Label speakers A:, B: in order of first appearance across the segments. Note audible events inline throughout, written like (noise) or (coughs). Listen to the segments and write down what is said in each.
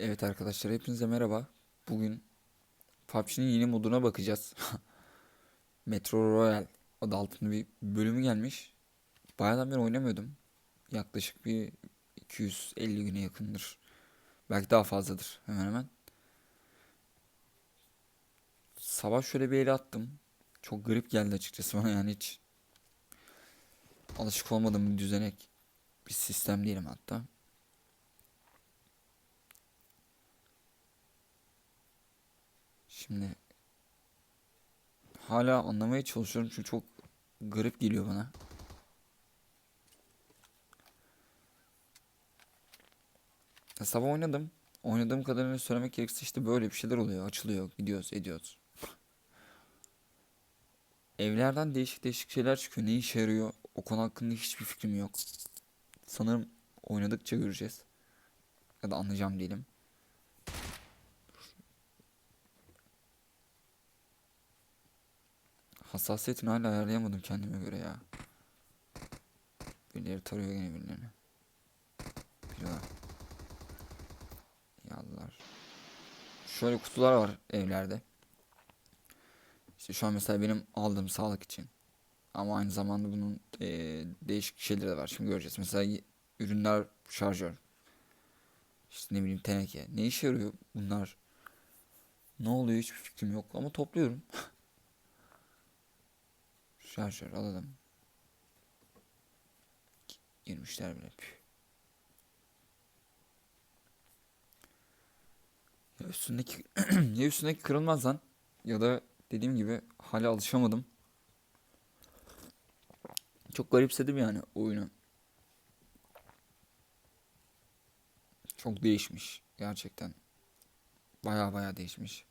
A: Evet arkadaşlar hepinize merhaba. Bugün PUBG'nin yeni moduna bakacağız. (laughs) Metro Royale adı altında bir bölümü gelmiş. Bayağıdan beri oynamıyordum. Yaklaşık bir 250 güne yakındır. Belki daha fazladır hemen hemen. Sabah şöyle bir ele attım. Çok garip geldi açıkçası bana yani hiç alışık olmadığım bir düzenek bir sistem diyelim hatta. Şimdi hala anlamaya çalışıyorum çünkü çok garip geliyor bana. Sabah oynadım. Oynadığım kadarını söylemek gerekirse işte böyle bir şeyler oluyor. Açılıyor, gidiyoruz, ediyoruz. Evlerden değişik değişik şeyler çıkıyor. Ne işe yarıyor? O konu hakkında hiçbir fikrim yok. Sanırım oynadıkça göreceğiz. Ya da anlayacağım diyelim. Hassasiyetini hala ayarlayamadım kendime göre ya. Birileri tarıyor gene birilerini. Biri var. Yallah. Şöyle kutular var evlerde. İşte şu an mesela benim aldığım sağlık için. Ama aynı zamanda bunun eee, değişik şeyleri de var. Şimdi göreceğiz. Mesela ürünler şarjör. İşte ne bileyim teneke. Ne işe yarıyor bunlar? Ne oluyor hiçbir fikrim yok ama topluyorum. (laughs) Şarjör alalım. Girmişler bile. Ya üstündeki (clears throat) ya üstündeki kırılmaz lan ya da dediğim gibi hala alışamadım. Çok garipsedim yani oyunu. Çok değişmiş gerçekten. Baya baya değişmiş.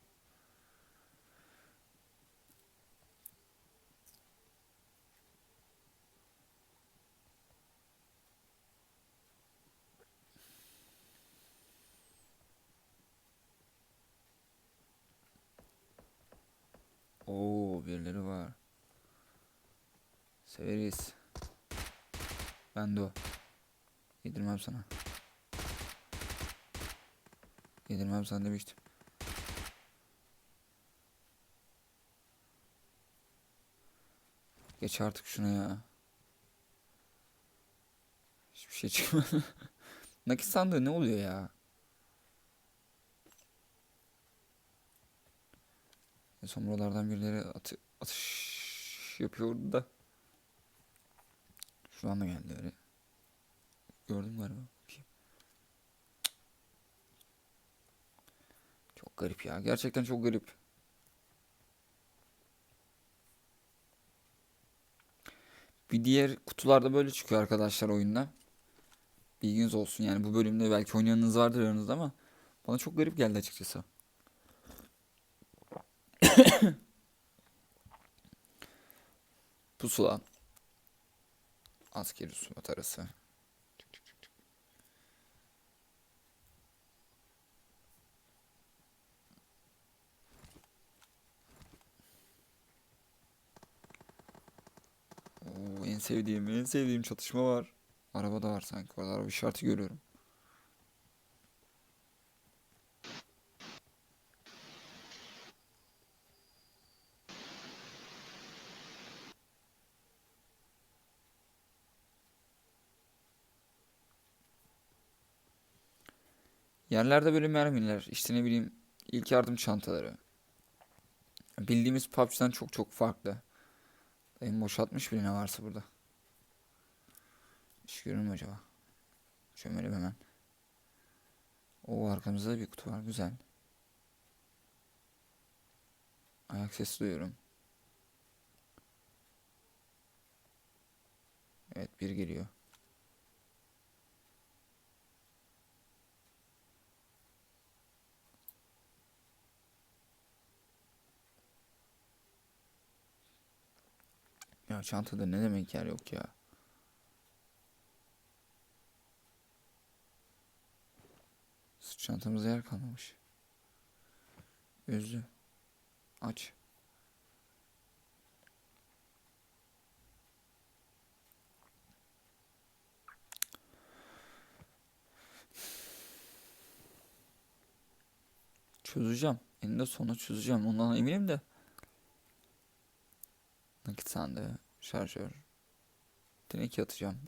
A: Oo birileri var. Severiz. Ben de o. Yedirmem sana. Yedirmem sana demiştim. Geç artık şuna ya. Hiçbir şey çıkmadı. (laughs) Nakit sandığı ne oluyor ya? En son buralardan birileri atı, atış yapıyordu da. Şu anda geldi öyle. Gördüm galiba. Bakayım. Çok garip ya. Gerçekten çok garip. Bir diğer kutularda böyle çıkıyor arkadaşlar oyunda. Bilginiz olsun yani bu bölümde belki oynayanınız vardır aranızda ama bana çok garip geldi açıkçası. (coughs) Pusula. Askeri sumat arası. Oo, en sevdiğim, en sevdiğim çatışma var. Araba da var sanki. Orada araba işareti görüyorum. Yerlerde böyle mermiler, işte ne bileyim ilk yardım çantaları. Bildiğimiz PUBG'den çok çok farklı. En boşaltmış bile ne varsa burada. Hiç görür mü acaba? Çömelim hemen. O arkamızda da bir kutu var. Güzel. Ayak sesi duyuyorum. Evet bir geliyor. Ya çantada ne demek yer yok ya. Sırt çantamızda yer kalmamış. Gözlü. Aç. Çözeceğim. Eninde sonunda çözeceğim. Ondan eminim de. Nakit sandığı. Şarjör. Denek atacağım.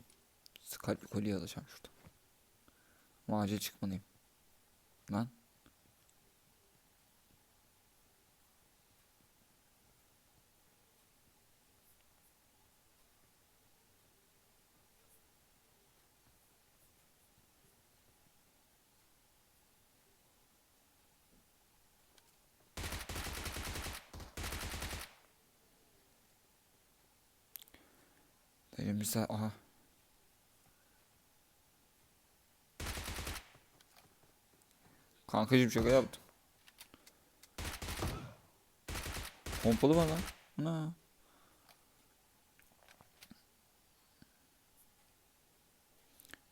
A: Kalp kolye alacağım şurada. Ama acil çıkmalıyım. Lan. Elimizde aha. Kankacığım şaka yaptım. Pompalı var lan. Ana.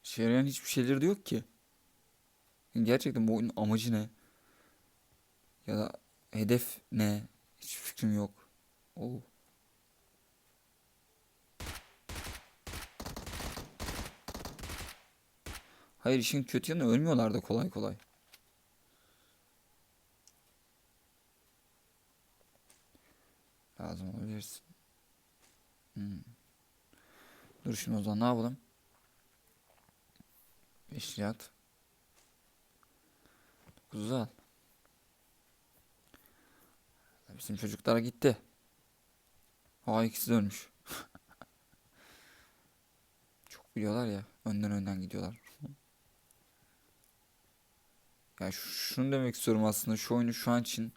A: İşe yarayan hiçbir şeyleri de yok ki. Gerçekten bu oyunun amacı ne? Ya da hedef ne? Hiç fikrim yok. Oo. Hayır işin kötü yanı ölmüyorlar da kolay kolay. Lazım olabilirsin. Hmm. Dur şimdi o zaman ne yapalım? Beşli at. Dokuzu al. Bizim çocuklar gitti. Aa ikisi de ölmüş. (laughs) Çok biliyorlar ya. Önden önden gidiyorlar. Ya şunu demek istiyorum aslında şu oyunu şu an için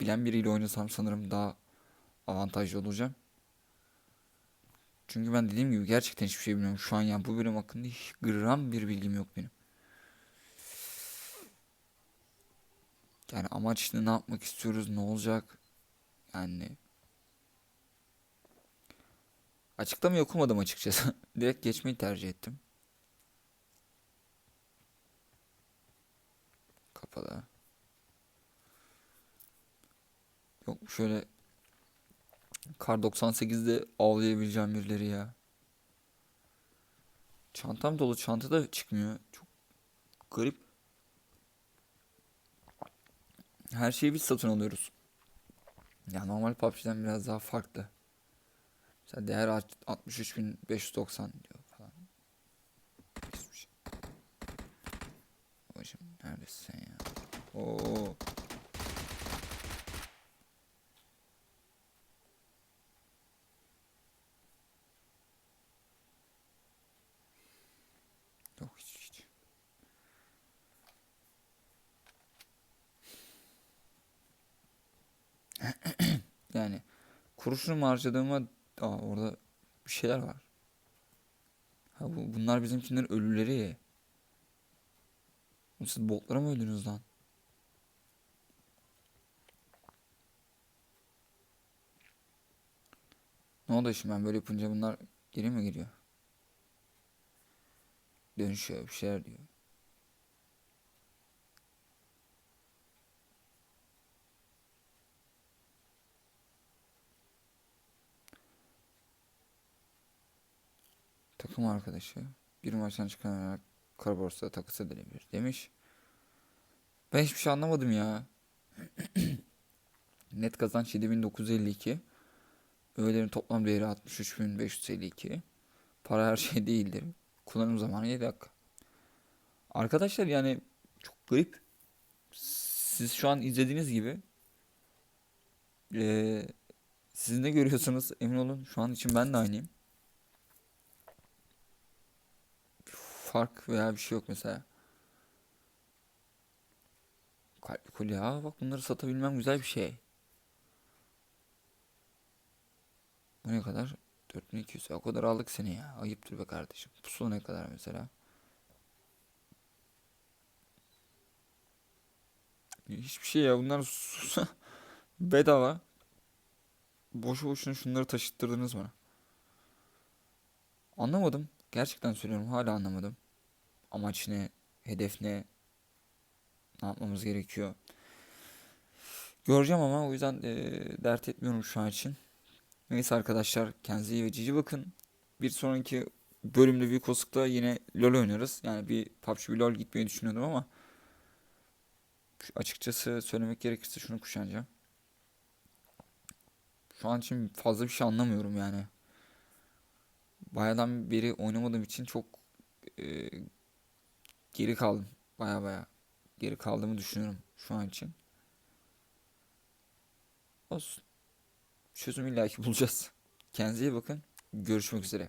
A: bilen biriyle oynasam sanırım daha avantajlı olacağım. Çünkü ben dediğim gibi gerçekten hiçbir şey bilmiyorum. Şu an yani bu bölüm hakkında hiç gram bir bilgim yok benim. Yani amaç ne, ne yapmak istiyoruz, ne olacak? Yani açıklamayı okumadım açıkçası. (laughs) Direkt geçmeyi tercih ettim. Kapalı. Yok şöyle Kar 98'de avlayabileceğim birileri ya. Çantam dolu. Çanta da çıkmıyor. Çok garip. Her şeyi biz satın alıyoruz. Ya normal PUBG'den biraz daha farklı. Mesela değer 63.590 diyor falan. Hiçbir şey. Neredesin sen ya? Oo. (clears throat) Yani kuruşumu harcadığıma Aa, orada bir şeyler var. Ha bu, bunlar bizimkilerin ölüleri. Siz botlara mı öldünüz lan? Ne oldu şimdi ben böyle yapınca bunlar geri mi geliyor? Dönüşüyor bir şeyler diyor. Takım arkadaşı bir maçtan çıkararak kara borsada takas edilebilir demiş. Ben hiçbir şey anlamadım ya. (clears throat) Net kazanç 7952. Öğelerin toplam değeri 63552. Para her şey değildir. Kullanım zamanı 7 dakika. Arkadaşlar yani çok garip. Siz şu an izlediğiniz gibi eee siz ne görüyorsanız emin olun şu an için ben de aynıyım. Fark veya bir şey yok mesela. Kalp kolye. Aa bak bunları satabilmem güzel bir şey. Bu ne kadar? 4200. O kadar aldık seni ya. Ayıptır be kardeşim. Pusula ne kadar mesela? Hiçbir şey ya. Bunlar (laughs) bedava. Boşu boşuna şunları taşıttırdınız bana. Anlamadım. Gerçekten söylüyorum. Hala anlamadım. Amaç ne? Hedef ne? Ne yapmamız gerekiyor? Göreceğim ama o yüzden eee, dert etmiyorum şu an için. Neyse arkadaşlar kendinize iyi ve cici bakın. Bir sonraki bölümde büyük olasılıkla yine LoL oynarız. Yani bir PUBG bir LoL gitmeyi düşünüyordum ama açıkçası söylemek gerekirse şunu kuşanacağım. Şu an için fazla bir şey anlamıyorum yani. Bayağıdan beri oynamadığım için çok e, geri kaldım. Baya baya geri kaldığımı düşünüyorum şu an için. Olsun. Çözüm illaki bulacağız. Kendinize iyi bakın. Görüşmek üzere.